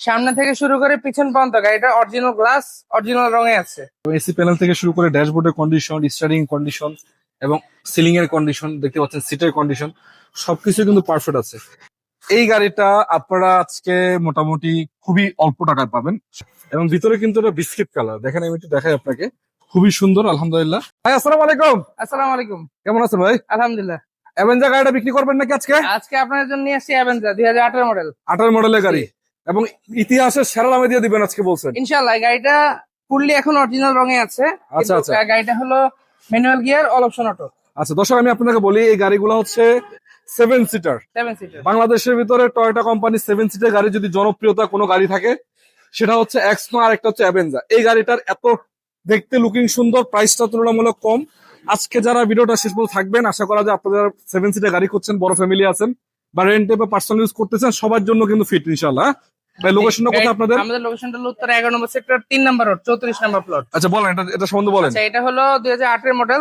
সামনে থেকে শুরু করে পিছন পর্যন্ত গাড়িটা অরিজিনাল গ্লাস অরিজিনাল রঙে আছে। এসি প্যানেল থেকে শুরু করে ড্যাশবোর্ডের কন্ডিশন স্টারিং কন্ডিশন এবং সিলিং এর কন্ডিশন দেখতে পাচ্ছেন সিটের কন্ডিশন সবকিছু কিন্তু পারফেক্ট আছে। এই গাড়িটা আপনারা আজকে মোটামুটি খুবই অল্প টাকায় পাবেন এবং ভিতরে কিন্তু এটা বিস্কিট কালার দেখেন আমি একটু দেখাই আপনাকে। খুবই সুন্দর আলহামদুলিল্লাহ। ভাই আসসালামু আলাইকুম। আসসালামু আলাইকুম। কেমন আছেন ভাই? আলহামদুলিল্লাহ। অ্যাভেঞ্জার গাড়িটা বিক্রি করবেন নাকি আজকে? আজকে আপনাদের জন্য নিয়ে আসছি অ্যাভেঞ্জার দুই হাজার আঠারো মডেল আঠারো মডেলের গাড়ি। এবং ইতিহাসের সেরা দামে দিয়ে দিবেন আজকে বলছেন। ইনশাল্লাহ গাড়িটা ফুললি এখন অরিজিনাল রঙে আছে আচ্ছা, আচ্ছা। গাড়িটা হলো manual gear all option auto আচ্ছা দর্শক আমি আপনাকে বলি এই গাড়িগুলো হচ্ছে সেভেন সিটার সেভেন সিটার বাংলাদেশের ভিতরে টয়টা কোম্পানি সেভেন সিটার গাড়ি যদি জনপ্রিয়তা কোনো গাড়ি থাকে সেটা হচ্ছে এক্সনো আর একটা হচ্ছে অ্যাভেঞ্জা এই গাড়িটার এত দেখতে লুকিং সুন্দর প্রাইসটা তুলনামূলক কম। আজকে যারা ভিডিওটা শেষ পর্যন্ত থাকবেন আশা করা যায় আপনারা সেভেন সিটার গাড়ি করছেন বড় ফ্যামিলি আছেন বা রেন্টে বা পার্সোনাল ইউজ করতেছেন সবার জন্য কিন্তু ফিট ইনশাল্লাহ ভাই লোকেশনটা কোথায় আপনাদের? আমাদের লোকেশনটা হলো উত্তর এগারো নম্বর সেক্টর তিন নম্বর রোড চৌত্রিশ নম্বর প্লট আচ্ছা বলেন এটা এটা সম্বন্ধে বলেন। আচ্ছা এটা হলো দুই হাজার আটের মডেল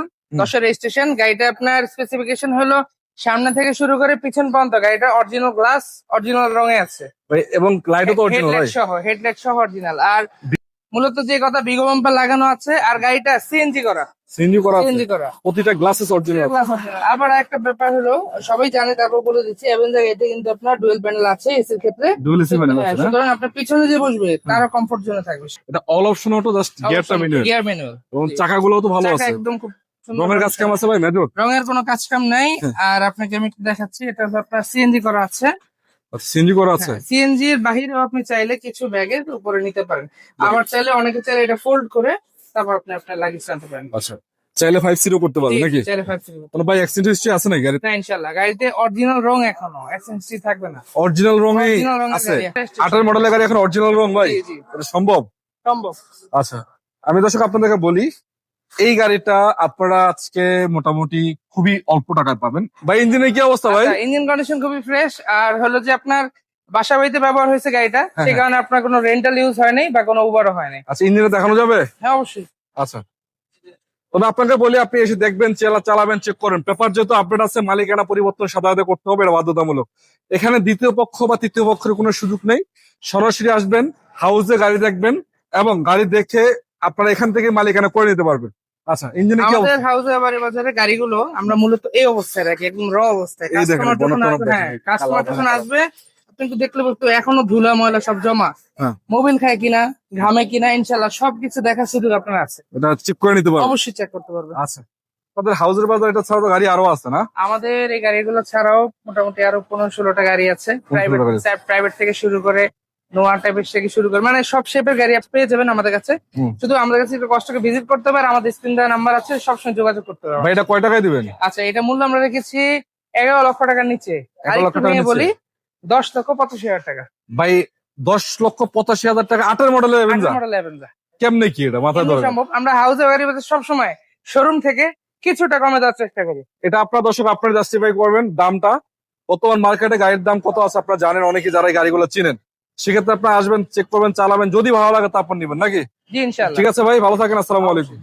রেজিস্ট্রেশন গাড়িটা আপনার স্পেসিফিকেশন হলো সামনে থেকে শুরু করে পিছন পর্যন্ত গাড়িটা অরিজিনাল গ্লাস অরিজিনাল রঙে আছে। এবং লাইটও তো অরিজিনাল হেডলাইট সহ হেডলাইট সহ অরিজিনাল আর মূলত যে কথা বিগো বাম্পার লাগানো আছে আর গাড়িটা সিএনজি করা। সিএনজি করা সিএনজি করা। প্রতিটা গ্লাসেস অরিজিনাল আবার একটা ব্যাপার হলো সবাই জানে তারপর বলে দিচ্ছি অ্যাভেঞ্জার এটা কিন্তু আপনার ডুয়েল প্যানেল আছে এসির ক্ষেত্রে। ডুয়েল এসি প্যানেল আছে সুতরাং আপনার পিছনে যে বসবে তারও কমফোর্ট জোনে থাকবে। এটা অল অপশন অটো জাস্ট গিয়ারটা মেনু গিয়ার ম্যানুয়াল এবং চাকাগুলো তো ভালো আছে। একদম খুব রঙের কাজ কেমন আছে ভাই মেজর রঙের কোনো কাজ কাম নাই। হ্যাঁ। আর আপনাকে আমি একটু দেখাচ্ছি এটা আপনার সিএনজি করা আছে। সিএনজি করা আছে? সিএনজি এর বাহিরেও আপনি চাইলে কিছু ব্যাগের উপরে নিতে পারেন। আবার চাইলে অনেকে চাইলে এটা ফোল্ড করে তারপর আপনি আপনার লাগেজ আনতে পারেন। আচ্ছা চাইলে ফাইভ সিরো করতে পারবে নাকি? চাইলে ফাইভ সিলিং কোনো ভাই অ্যাক্সিডেন্ট হিস্ট্রি আছে নাকি? গাড়িতে না ইনশাল্লাহ গাড়িতে অরিজিনাল রং এখনও এসএনসি থাকবে না। অরিজিনাল রঙের আছে। গাড়ি। আঠারো মডেলের গাড়ি এখন অরিজিনাল রং ভাই। এটা সম্ভব? সম্ভব। আচ্ছা আমি দর্শক আপনাদেরকে বলি এই গাড়িটা আপনারা আজকে মোটামুটি খুবই অল্প টাকায় পাবেন। বা ইঞ্জিনের কি অবস্থা ভাই? ইঞ্জিন কন্ডিশন খুবই ফ্রেশ আর হলো যে আপনার বাসা বাড়িতে ব্যবহার হয়েছে গাড়িটা হ্যাঁ, সেই হ্যাঁ। কারণে আপনার কোনো রেন্টাল ইউজ হয় নাই বা কোনো উবারও হয় নাই। আচ্ছা ইঞ্জিনে দেখানো যাবে? হ্যাঁ অবশ্যই। আচ্ছা। তবে আপনাকে বলি আপনি এসে দেখবেন চালা চালাবেন চেক করেন। পেপার যেহেতু আপডেট আছে মালিকানা পরিবর্তন সাধারণত করতে হবে এটা বাধ্যতামূলক। এখানে দ্বিতীয় পক্ষ বা তৃতীয় পক্ষের কোনো সুযোগ নেই। সরাসরি আসবেন হাউসে গাড়ি দেখবেন এবং গাড়ি দেখে আপনারা এখান থেকে মালিকানা করে নিতে পারবেন। আচ্ছা ইঞ্জিনে কি আমাদের অবস্থা? হাউসে বাড়ি বাজারে গাড়িগুলো আমরা মূলত এই অবস্থায় রাখি একদম র অবস্থায়। কাস্টমার যখন আসবে হ্যাঁ কাস্টমার যখন আসবে আপনি দেখলে বলতো এখনও ধুলা ময়লা সব জমা। হ্যাঁ। মোবিল খায় কিনা ঘামে কিনা ইনশাল্লাহ সবকিছু দেখার সুযোগ আপনার আছে। এটা চেক করে নিতে পারবেন। অবশ্যই চেক করতে পারবেন। আচ্ছা তাদের হাউসের বাজার এটা ছাড়া তো গাড়ি আরও আছে না? আমাদের এই গাড়িগুলো ছাড়াও মোটামুটি আরও পনেরো ষোলোটা গাড়ি আছে। 15 টা গাড়ি প্রাইভেট প্রাইভেট থেকে শুরু করে নোয়া টাইপের থেকে শুরু করে মানে সব শেপের গাড়ি আপনি পেয়ে যাবেন আমাদের কাছে। শুধু আমাদের কাছে একটু কষ্ট করে ভিজিট করতে হবে আর আমাদের স্ক্রিন দেওয়া নাম্বার আছে সবসময় যোগাযোগ করতে হবে। ভাই এটা কয় টাকায় দিবেন? আচ্ছা এটা মূল্য আমরা রেখেছি এগারো লক্ষ টাকার নিচে। আর একটু নিয়ে বলি দশ লক্ষ পঁচাশি হাজার টাকা। ভাই দশ লক্ষ পঁচাশি হাজার টাকা আটের এভেঞ্জার মডেল কেমনে কি এটা? মাথায় ধরে সম্ভব। আমরা হাউসে গাড়ি সব সময় শোরুম থেকে কিছুটা কমে দেওয়ার চেষ্টা করি। এটা আপনার দর্শক আপনারা জাস্টিফাই করবেন দামটা। বর্তমান মার্কেটে গাড়ির দাম কত আছে আপনারা জানেন অনেকে যারা গাড়িগুলো চিনেন। সেক্ষেত্রে আপনারা আসবেন চেক করবেন চালাবেন যদি ভালো লাগে তারপর নিবেন নাকি? ঠিক আছে ভাই ভালো থাকেন আসসালামু আলাইকুম।